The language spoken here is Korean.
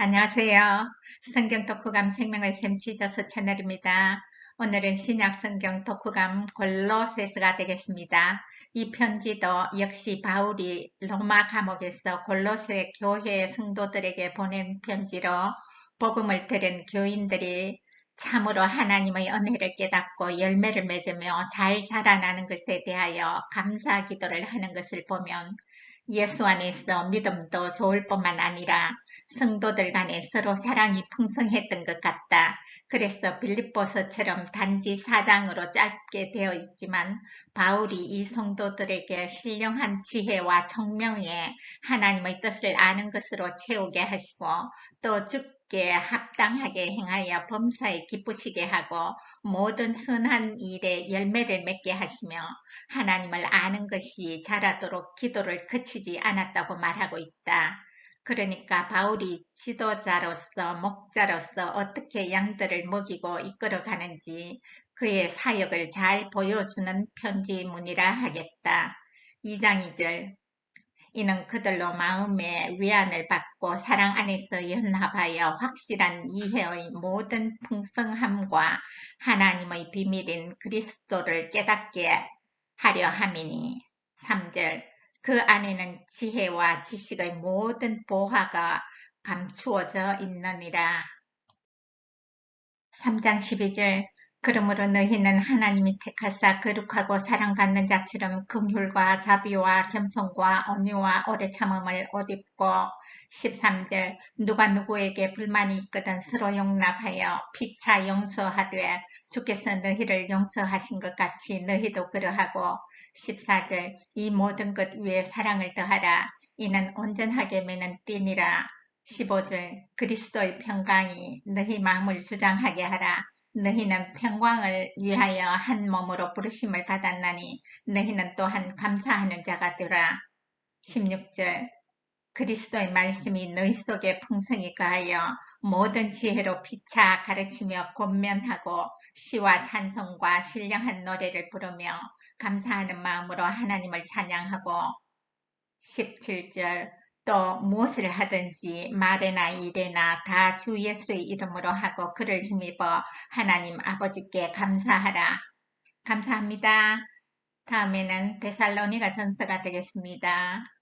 안녕하세요. 성경 독후감 생명의 샘 지저스 채널입니다. 오늘은 신약 성경 독후감 골로세스가 되겠습니다. 이 편지도 역시 바울이 로마 감옥에서 골로세 교회 성도들에게 보낸 편지로 복음을 들은 교인들이 참으로 하나님의 은혜를 깨닫고 열매를 맺으며 잘 자라나는 것에 대하여 감사 기도를 하는 것을 보면 예수 안에서 믿음도 좋을 뿐만 아니라 성도들 간에 서로 사랑이 풍성했던 것 같다. 그래서 빌립보서처럼 단지 사장으로 짧게 되어 있지만 바울이 이 성도들에게 신령한 지혜와 청명에 하나님의 뜻을 아는 것으로 채우게 하시고 또 죽게 합당하게 행하여 범사에 기쁘시게 하고 모든 선한 일에 열매를 맺게 하시며 하나님을 아는 것이 자라도록 기도를 그치지 않았다고 말하고 있다. 그러니까 바울이 지도자로서 목자로서 어떻게 양들을 먹이고 이끌어가는지 그의 사역을 잘 보여주는 편지문이라 하겠다. 2장 2절. 이는 그들로 마음의 위안을 받고 사랑 안에서 연합하여 확실한 이해의 모든 풍성함과 하나님의 비밀인 그리스도를 깨닫게 하려 함이니. 3절 그 안에는 지혜와 지식의 모든 보화가 감추어져 있느니라. 3장 12절 그러므로 너희는 하나님이 택하사 거룩하고 사랑받는 자처럼 긍휼과 자비와 겸손과 온유와 오래 참음을 옷 입고 13절 누가 누구에게 불만이 있거든 서로 용납하여 피차 용서하되 주께서 너희를 용서하신 것 같이 너희도 그러하고 14절 이 모든 것 위에 사랑을 더하라. 이는 온전하게 매는 띠니라. 15절 그리스도의 평강이 너희 마음을 주장하게 하라 너희는 평강을 위하여 한 몸으로 부르심을 받았나니 너희는 또한 감사하는 자가 되라. 16절. 그리스도의 말씀이 너희 속에 풍성히 가하여 모든 지혜로 피차 가르치며 권면하고 시와 찬송과 신령한 노래를 부르며 감사하는 마음으로 하나님을 찬양하고 17절 또 무엇을 하든지 말에나 일에나 다 주 예수의 이름으로 하고 그를 힘입어 하나님 아버지께 감사하라. 감사합니다. 다음에는 데살로니가 전서가 되겠습니다.